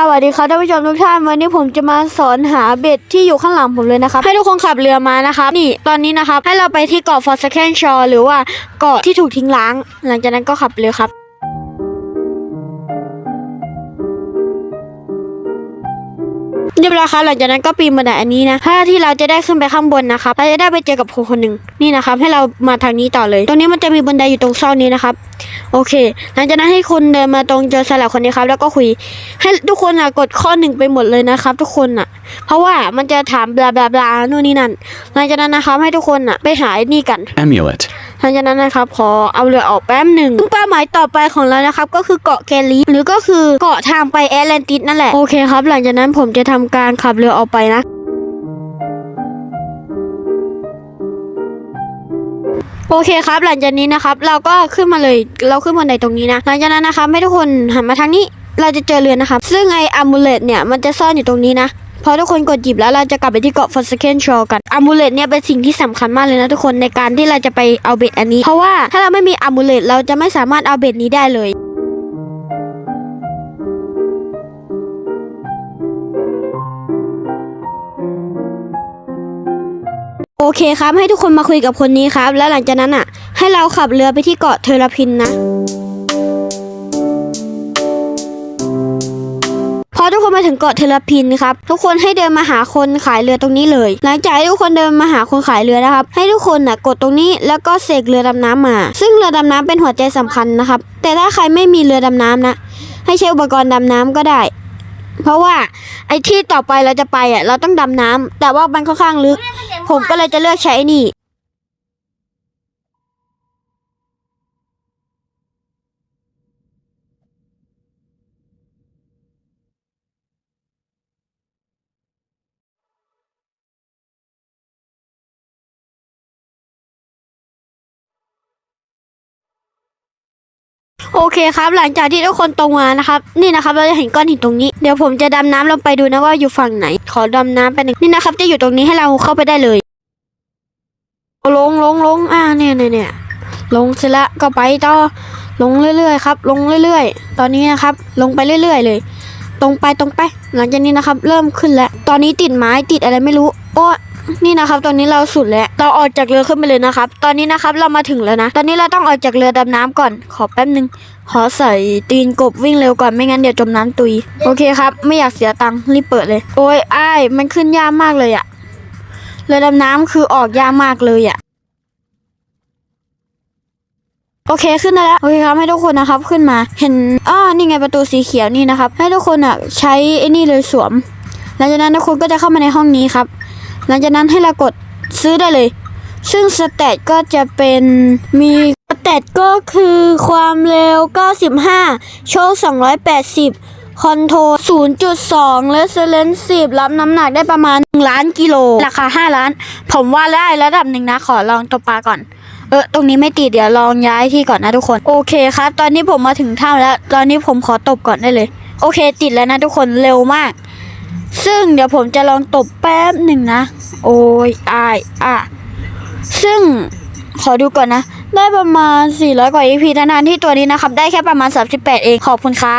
สวัสดีครับท่านผู้ชมทุกท่านวันนี้ผมจะมาสอนหาเบ็ดที่อยู่ข้างหลังผมเลยนะครับให้ทุกคนขับเรือมานะครับนี่ตอนนี้นะครับให้เราไปที่เกาะฟอร์สแคนชอหรือว่าเกาะที่ถูกทิ้งร้าง หลังจากนั้นก็ขับเรือครับ เรียบร้อยครับหลังจากนั้นก็ปีนบันไดอันนี้นะถ้าที่เราจะได้ขึ้นไปข้างบนนะครับเราจะได้ไปเจอกับคนคนหนึ่งนี่นะครับ ให้เรามาทางนี้ต่อเลย ตรงนี้มันจะมีบันไดอยู่ตรงซอกนี้นะครับ โอเค หลังจากนั้นให้คุณเดินมาตรงเจอสลับคนนี้ครับ แล้วก็คุย ให้ทุกคนอะกดข้อหนึ่งไปหมดเลยนะครับ ทุกคนอะ เพราะว่ามันจะถามบลาบลาบลานู่นนี่นั่นหลังจากนั้นนะครับให้ทุกคนอะไปหาไอ้นี่กัน Amulet. หลังจากนั้นนะครับขอเอาเรือออกแป๊บหนึ่งซึ่งเป้าหมายต่อไปของเรานะครับก็คือเกาะแกลีหรือก็คือเกาะทางไปแอตแลนติสนั่นแหละโอเคครับ หลังจากนั้นผมจะทำการขับเรือออกไปนะโอเคครับ หลังจากนี้นะครับ เราก็ขึ้นมาเลยเราขึ้นมาในตรงนี้นะหลังจากนั้นนะครับให้ทุกคนหันมาทางนี้ เราจะเจอเรือนะครับ ซึ่งไออามูเลตเนี่ยมันจะซ่อนอยู่ตรงนี้นะ พอทุกคนกดหยิบแล้วเราจะกลับไปที่เกาะฟอสเคนชอกันอามูเลตเนี่ยเป็นสิ่งที่สำคัญมากเลยนะทุกคนในการที่เราจะไปเอาเบ็ดอันนี้ เพราะว่าถ้าเราไม่มีอามูเลตเราจะไม่สามารถเอาเบ็ดนี้ได้เลยโอเคครับให้ทุกคนมาคุยกับคนนี้ครับ แล้วหลังจากนั้นอะ ให้เราขับเรือไปที่เกาะเทอราพินนะ มาถึงเกาะเทอราพินครับทุกคนให้เดินมาหาคนขายเรือตรงนี้เลย หลังจากทุกคนเดินมาหาคนขายเรือนะครับ ให้ทุกคนน่ะกดตรงนี้แล้วก็เสกเรือดำน้ำมา ซึ่งเรือดำน้ำเป็นหัวใจสำคัญนะครับ แต่ถ้าใครไม่มีเรือดำน้ำนะ ให้ใช้อุปกรณ์ดำน้ำก็ได้ เพราะว่าไอ้ที่ต่อไปเราจะไปอะเราต้องดำน้ำแต่ว่ามันค่อนข้างลึก ผมก็เลยจะเลือกใช้นี่ โอเคครับ หลังจากที่ทุกคนตรงมานะครับ นี่นะครับเราจะเห็นก้อนหินตรงนี้ เดี๋ยวผมจะดำน้ำลงไปดูนะว่าอยู่ฝั่งไหน ขอดำน้ำไปหนึ่งนี่นะครับ จะอยู่ตรงนี้ให้เราเข้าไปได้เลยลงลงลงอ่าเนี่ยเนี่ยเนี่ยลงเสร็จแล้วก็ไปต่อลงเรื่อยๆครับ ลงเรื่อย ๆ ตอนนี้นะครับ ลงไปเรื่อย ๆ เลย ตรงไปตรงไป หลังจากนี้นะครับ เริ่มขึ้นแล้ว ตอนนี้ติดไม้ติดอะไรไม่รู้ โอ้ นี่นะครับตอนนี้เราสุดแล้วเราออกจากเรือขึ้นไปเลยนะครับ ตอนนี้นะครับเรามาถึงแล้วนะ ตอนนี้เราต้องออกจากเรือดำน้ำก่อน ขอแป๊บนึงขอใส่ตีนกบวิ่งเร็วก่อนไม่งั้นเดี๋ยวจมน้ำตุย โอเคครับ ไม่อยากเสียตังค์รีบเปิดเลย โอ้ยอ้ายมันขึ้นยากมากเลยอะเรือดำน้ำคือออกยากมากเลยอะโอเคขึ้นได้แล้วโอเคครับให้ทุกคนนะครับขึ้นมาเห็นอ้อนี่ไงประตูสีเขียวนี่นะครับ ให้ทุกคนอะใช้ไอ้นี่เลยสวมหลังจากนั้นทุกคนก็จะเข้ามาในห้องนี้ครับ หลังจากนั้นให้เรากดซื้อได้เลย ซึ่งสเตตก็จะเป็นมีสเตตก็คือความเร็ว 95 โชค 280 คอนโทร0.2 และเซเลน10 รับน้ำหนักได้ประมาณ 1 ล้านกิโล ราคา 5 ล้าน ผมว่าได้ระดับหนึ่งนะ ขอลองตกปลาก่อนเออตรงนี้ไม่ติดเดี๋ยวลองย้ายที่ก่อนนะทุกคน โอเคครับ ตอนนี้ผมมาถึงถ้ำแล้ว ตอนนี้ผมขอตบก่อนได้เลย โอเค ติดแล้วนะทุกคนเร็วมาก ซึ่งเดี๋ยวผมจะลองตบแป๊บหนึ่งนะ โอ้ยอายอะ ซึ่งขอดูก่อนนะ ได้ประมาณ 400 กว่า EP นานๆที่ตัวนี้นะครับ ได้แค่ประมาณ 38 เอง ขอบคุณครับ